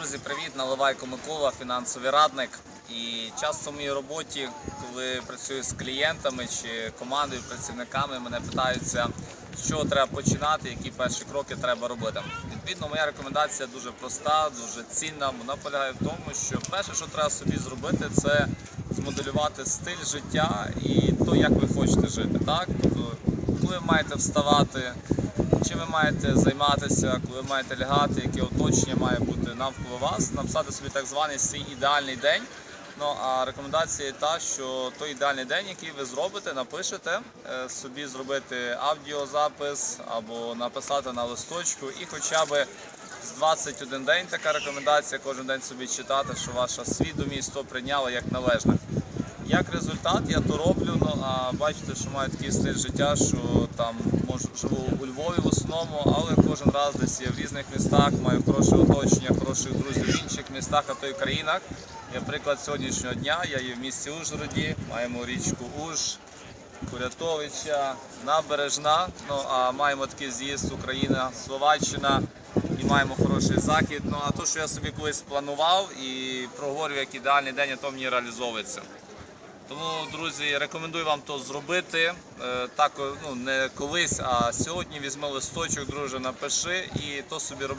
Друзі, привіт! Наливайко Микола, фінансовий радник. І часто в моїй роботі, коли працюю з клієнтами чи командою, працівниками, мене питаються, чого треба починати, які перші кроки треба робити. Відповідно, моя рекомендація дуже проста, дуже цінна. Вона полягає в тому, що перше, що треба собі зробити, це змоделювати стиль життя і то, як ви хочете жити. Так? Тобто, коли ви маєте вставати, чим ви маєте займатися, коли ви маєте лягати, яке оточення має бути навколо вас, написати собі так званий свій ідеальний день. Ну а рекомендація та, що той ідеальний день, який ви зробите, напишете, е, собі зробити аудіозапис або написати на листочку і хоча б з 21 день така рекомендація, кожен день собі читати, що ваша свідомість то прийняла як належне. Як результат, я то роблю, ну а бачите, що маю такий стиль життя, що там можу живу у Львові в основному, але кожен раз десь є в різних містах, маю хороше оточення, хороших друзів в інших містах, а то й країнах. Я приклад сьогоднішнього дня, я є в місті Ужгороді, маємо річку Уж, Курятовича, Набережна. Ну а маємо такий з'їзд Україна, Словаччина і маємо хороший захід. Ну а то, що я собі колись планував і проговорив як ідеальний день, а то мені реалізовується. Тому, друзі, рекомендую вам то зробити. Е, Так, ну не колись, а сьогодні візьми листочок, друже, напиши і то собі роби.